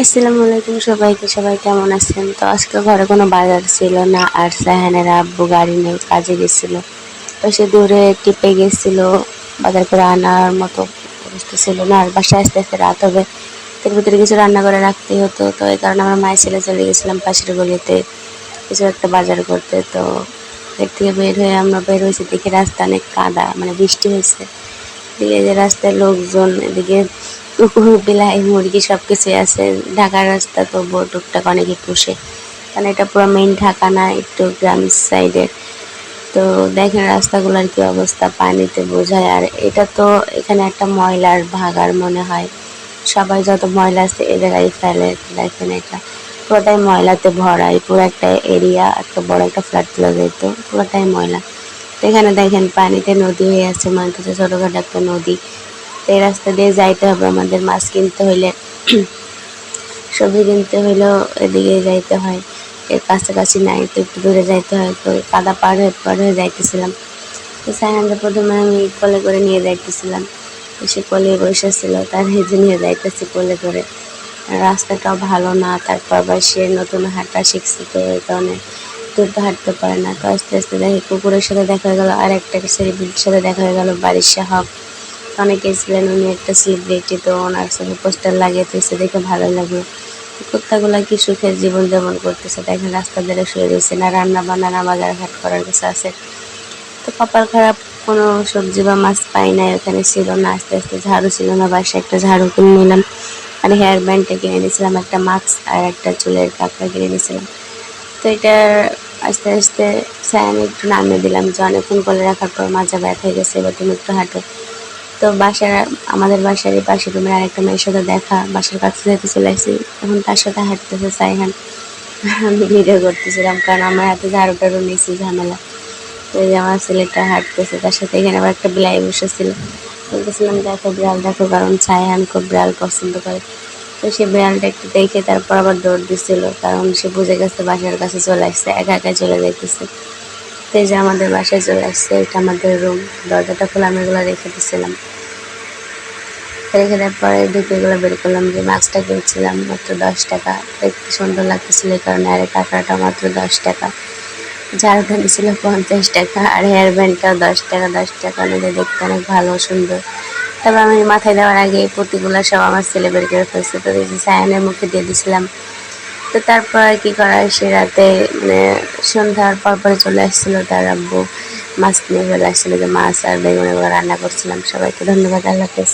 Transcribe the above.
আসসালামু আলাইকুম সবাইকে, সবাই কেমন আছেন? তো আজকে ঘরে কোনো বাজার ছিল না, আর সাহানের আব্বু গাড়ি নিয়ে কাজে গেছিল। তো সে দূরে টিপে গেছিল, বাজার করে আনার মতো অবস্থা ছিল না, আর বাসায় আস্তে আস্তে রাত হবে। তার ভিতরে কিছু রান্না করে রাখতেই হতো, তো এই কারণে আমার মায়ের ছেলে চলে গেছিলাম পাশের গলিতে, কিছু একটা বাজার করতে। তো এর থেকে বের হয়ে আমরা বের হয়েছি, দেখি রাস্তা অনেক কাদা মানে বৃষ্টি হয়েছে। এদিকে যে রাস্তায় লোকজন, এদিকে বিলাই মুরগি সব কিছুই আছে, ঢাকার রাস্তা তো টুকটাক অনেকে পুষে কারণ এটা পুরো মেইন ঢাকা না, একটু গ্রাম সাইডের তো দেখেন রাস্তাগুলোর কি অবস্থা, পানিতে বোঝায়। আর এটা তো এখানে একটা ময়লার ভাগার মনে হয়। সবাই যত ময়লা আছে এ জায়গায় ফেলে, দেখেন এটা। পুরোটাই ময়লাতে ভরা, এই পুরো একটা এরিয়া একটা বড় একটা ফ্ল্যাট তুলে যেত পুরোটাই ময়লা। এখানে দেখেন পানিতে নদী হয়ে আছে মানে ছোটোখাটো একটা নদী। এই রাস্তা দিয়ে যাইতে হবে, আমাদের মাছ কিনতে হইলে। সবজি কিনতে হইলেও এদিকে যাইতে হয়, এর কাছাকাছি নাই, তো একটু দূরে যাইতে হয়, তো কাদা পার হয়ে পার হয়ে যাইতেছিলাম। তো সাইহানকে প্রথমে আমি কলে করে নিয়ে যাইতেছিলাম, তো সে কোলে বসেছিল, তার হেজে নিয়ে যাইতেছি কোলে করে। রাস্তাটাও ভালো না, তারপর আবার সে নতুন হাঁটা শিখছে, তো এই কারণে দূর তো হাঁটতে পারে না। তো আস্তে আস্তে দেখে কুকুরের সাথে দেখা হয়ে গেল আর একটা সাথে দেখা হয়ে গেল, বাড়ির সাহব অনেকে ছিলেন, উনি একটা সেলিব্রিটি তো ওনার সঙ্গে পোস্টার লাগিয়ে দিয়েছে, দেখে ভালো লাগল কুত্তাগুলা কি সুখের জীবন যাপন করতেছে, দেখেন রাস্তা ধরে শুয়ে রয়েছে, না রান্না বান্না, না বাজার ঘাট করার কিছু আছে। তো কপাল খারাপ কোনো সবজি বা মাছ পাই নাই, ওখানে ছিল না, আস্তে আস্তে ঝাড়ু ছিল না, বাসায় একটা ঝাড়ু কিনে নিলাম। আর হেয়ার ব্যান্ডটা কিনে নিয়েছিলাম, একটা মাস্ক আর একটা চুলের কাপড় কিনে নিয়েছিলাম। তো এটা আস্তে আস্তে স্যান একটু নামিয়ে দিলাম, যে অনেকক্ষণ করে রাখার পর মাজা ব্যথা হয়ে গেছে, এবার তুমি একটু হাঁটো। তো বাসার, আমাদের বাসারই পাশে রুমের আরেকটা মেয়ের সাথে দেখা, বাসার কাছে যেতে চলে আসছি এখন তার সাথে হাঁটতেছে সাইহান। আমি ভিডিও করতেছিলাম, কারণ আমার হাতে ঝাড়ু টাড়ু নিয়েছি, ঝামেলা। তো এই যে আমার ছেলেটা হাঁটতেছে, তার সাথে এখানে আবার একটা বিলাই বসেছিল। বলতেছিলাম, দেখো বিড়াল, দেখো, কারণ সাইহান খুব বিড়াল পছন্দ করে। তো সে বিড়ালটা একটু দেখে তারপর আবার দৌড় দিচ্ছিল কারণ সে বুঝে গেছে বাসার কাছে চলে আসছে, একা একা চলে যাইতেছে। এই যে আমাদের বাসায় চলে আসছে, এটা আমাদের রুম দরজাটা খোলা আমি এগুলো রেখে দিয়েছিলাম রেখে দেওয়ার পরে ঢুকে এগুলো বের করলাম যে মাছটা কিনছিলাম, মাত্র দশ টাকা। দেখতে সুন্দর লাগতেছিল এই কারণে, আর কাঁকড়াটা মাত্র দশ টাকা। ঝাড়খান ছিল পঞ্চাশ টাকা, আর হেয়ার ব্যান্ডটাও দশ টাকা দশ টাকা। নিলে দেখতে অনেক ভালো, সুন্দর। তারপর আমি মাথায় দেওয়ার আগে পুঁতিগুলো সব আমার ছেলে বের করে ফেলছে। তো সায়ানের মুখে দিয়ে দিছিলাম তো তারপর কি করা সে রাতে মানে সন্ধ্যার পর পরে চলে আসছিল তার আব্বু। মাছ নিয়ে চলে আসছিল যে মাছ আর বেগুন রান্না করছিলাম সবাইকে। ধন্যবাদ, আল্লাহ হাফেজ।